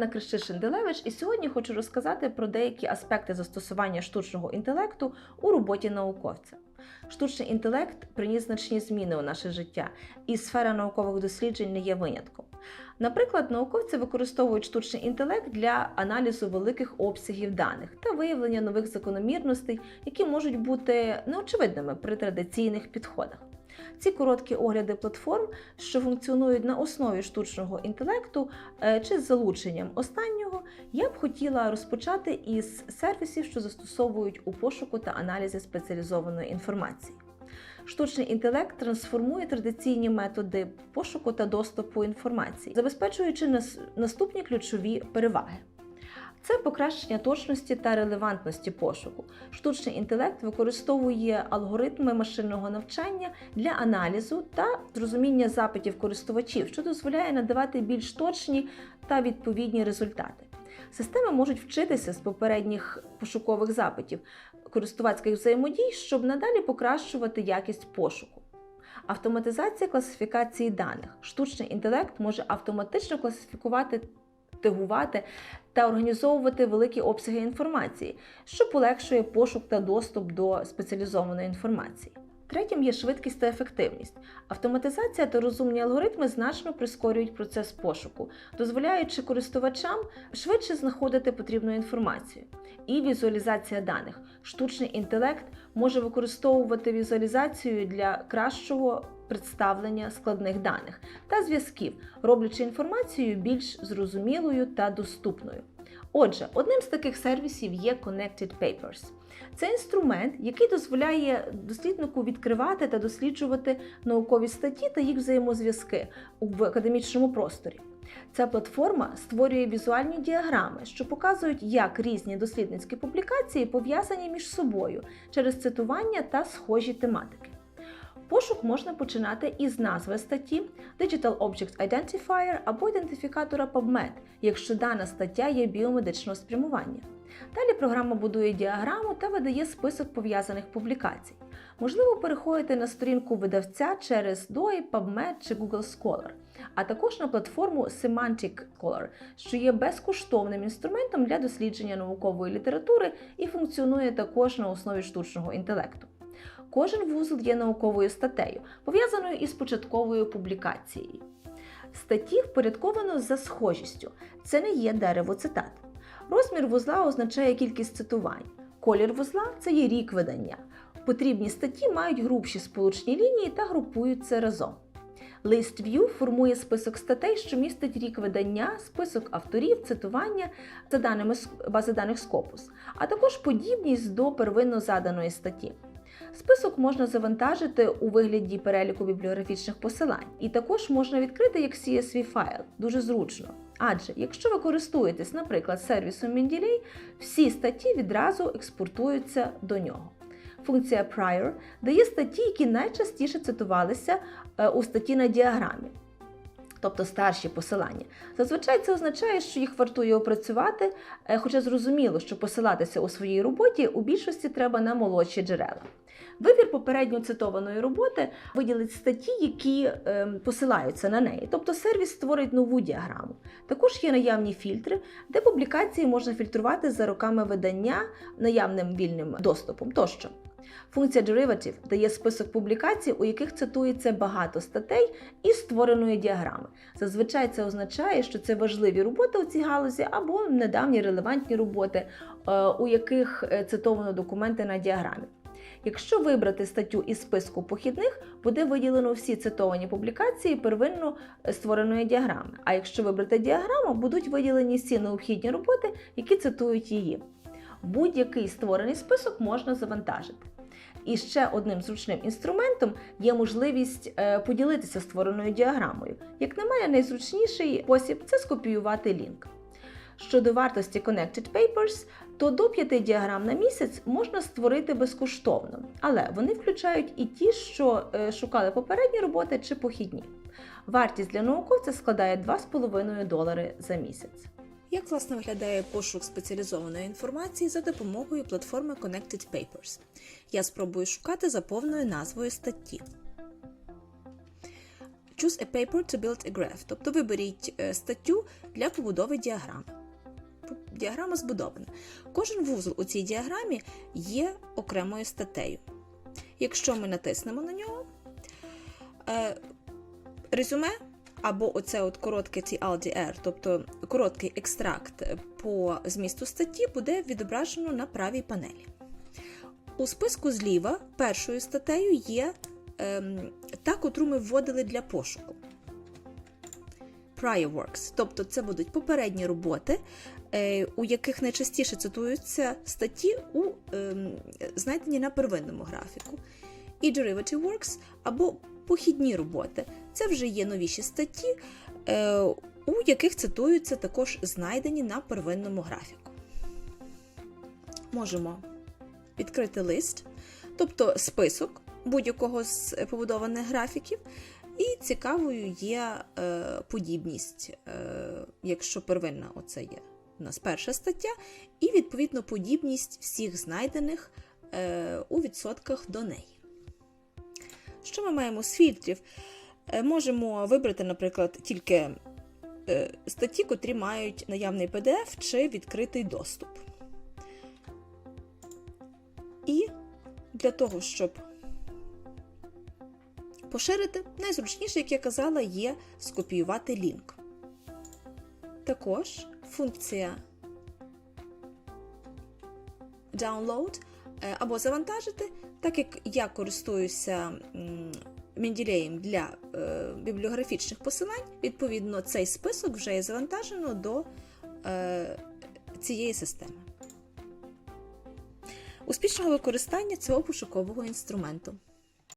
Анна Крещишин-Делевич, і сьогодні хочу розказати про деякі аспекти застосування штучного інтелекту у роботі науковця. Штучний інтелект приніс значні зміни у наше життя, і сфера наукових досліджень не є винятком. Наприклад, науковці використовують штучний інтелект для аналізу великих обсягів даних та виявлення нових закономірностей, які можуть бути неочевидними при традиційних підходах. Ці короткі огляди платформ, що функціонують на основі штучного інтелекту е, чи з залученням останнього, я б хотіла розпочати із сервісів, що застосовують у пошуку та аналізі спеціалізованої інформації. Штучний інтелект трансформує традиційні методи пошуку та доступу інформації, забезпечуючи наступні ключові переваги. Це покращення точності та релевантності пошуку. Штучний інтелект використовує алгоритми машинного навчання для аналізу та зрозуміння запитів користувачів, що дозволяє надавати більш точні та відповідні результати. Системи можуть вчитися з попередніх пошукових запитів, користувацьких взаємодій, щоб надалі покращувати якість пошуку. Автоматизація класифікації даних. Штучний інтелект може автоматично класифікувати, тегувати та організовувати великі обсяги інформації, що полегшує пошук та доступ до спеціалізованої інформації. Третім є швидкість та ефективність. Автоматизація та розумні алгоритми значно прискорюють процес пошуку, дозволяючи користувачам швидше знаходити потрібну інформацію. І візуалізація даних. Штучний інтелект може використовувати візуалізацію для кращого представлення складних даних та зв'язків, роблячи інформацію більш зрозумілою та доступною. Отже, одним з таких сервісів є Connected Papers. Це інструмент, який дозволяє досліднику відкривати та досліджувати наукові статті та їх взаємозв'язки в академічному просторі. Ця платформа створює візуальні діаграми, що показують, як різні дослідницькі публікації пов'язані між собою через цитування та схожі тематики. Пошук можна починати із назви статті, Digital Object Identifier або ідентифікатора PubMed, якщо дана стаття є біомедичного спрямування. Далі програма будує діаграму та видає список пов'язаних публікацій. Можливо, переходити на сторінку видавця через DOI, PubMed чи Google Scholar, а також на платформу Semantic Scholar, що є безкоштовним інструментом для дослідження наукової літератури і функціонує також на основі штучного інтелекту. Кожен вузол є науковою статтею, пов'язаною із початковою публікацією. Статті впорядковано за схожістю. Це не є дерево цитат. Розмір вузла означає кількість цитувань. Колір вузла це є рік видання. Потрібні статті мають грубші сполучні лінії та групуються разом. List View формує список статей, що містить рік видання, список авторів, цитування за даними бази даних Scopus, а також подібність до первинно заданої статті. Список можна завантажити у вигляді переліку бібліографічних посилань, і також можна відкрити як CSV файл, дуже зручно. Адже якщо ви користуєтесь, наприклад, сервісом Mendeley, всі статті відразу експортуються до нього. Функція Prior дає статті, які найчастіше цитувалися е, у статті на діаграмі, тобто старші посилання. Зазвичай це означає, що їх вартує опрацювати, е, хоча зрозуміло, що посилатися у своїй роботі у більшості треба на молодші джерела. Вибір попередньо цитованої роботи виділить статті, які е, посилаються на неї, тобто сервіс створить нову діаграму. Також є наявні фільтри, де публікації можна фільтрувати за роками видання, наявним вільним доступом тощо. Функція Derivative дає список публікацій, у яких цитується багато статей із створеної діаграми. Зазвичай це означає, що це важливі роботи у цій галузі або недавні релевантні роботи, е, у яких е, цитовано документи на діаграмі. Якщо вибрати статтю із списку похідних, буде виділено всі цитовані публікації первинно створеної діаграми. А якщо вибрати діаграму, будуть виділені всі необхідні роботи, які цитують її. Будь-який створений список можна завантажити. І ще одним зручним інструментом є можливість е, поділитися створеною діаграмою. Як на мене, найзручніший спосіб це скопіювати лінк. Щодо вартості Connected Papers, то до 5 діаграм на місяць можна створити безкоштовно, але вони включають і ті, що е, шукали попередні роботи чи похідні. Вартість для науковця складає 2,5 долари за місяць. Як власне виглядає пошук спеціалізованої інформації за допомогою платформи Connected Papers? Я спробую шукати за повною назвою статті. Choose a paper to build a graph. Тобто виберіть е, статтю для побудови діаграми. Діаграма збудована. Кожен вузол у цій діаграмі є окремою статтею. Якщо ми натиснемо на нього, е, резюме або оце от коротке TLDR, тобто короткий екстракт по змісту статті, буде відображено на правій панелі. У списку зліва першою статтею є ем, та, котру ми вводили для пошуку. Prior works, тобто це будуть попередні роботи, е, у яких найчастіше цитуються статті у ем, знайдені на первинному графіку. І derivative works або похідні роботи. Це вже є новіші статті, е, у яких цитуються також знайдені на первинному графіку. Можемо відкрити лист, тобто список будь-якого з побудованих графіків. І цікавою є е, подібність, е, якщо первинна оце є у нас перша стаття, і відповідно подібність всіх знайдених е, у відсотках до неї. Що ми маємо з фільтрів? Е, можемо вибрати, наприклад, тільки е, статті, котрі мають наявний PDF чи відкритий доступ. І для того, щоб поширити, найзручніше, як я казала, є скопіювати лінк. Також функція Download або завантажити, так як я користуюся Менділеєм для е, бібліографічних посилань, відповідно, цей список вже є завантажено до е, цієї системи. Успішного використання цього пошукового інструменту.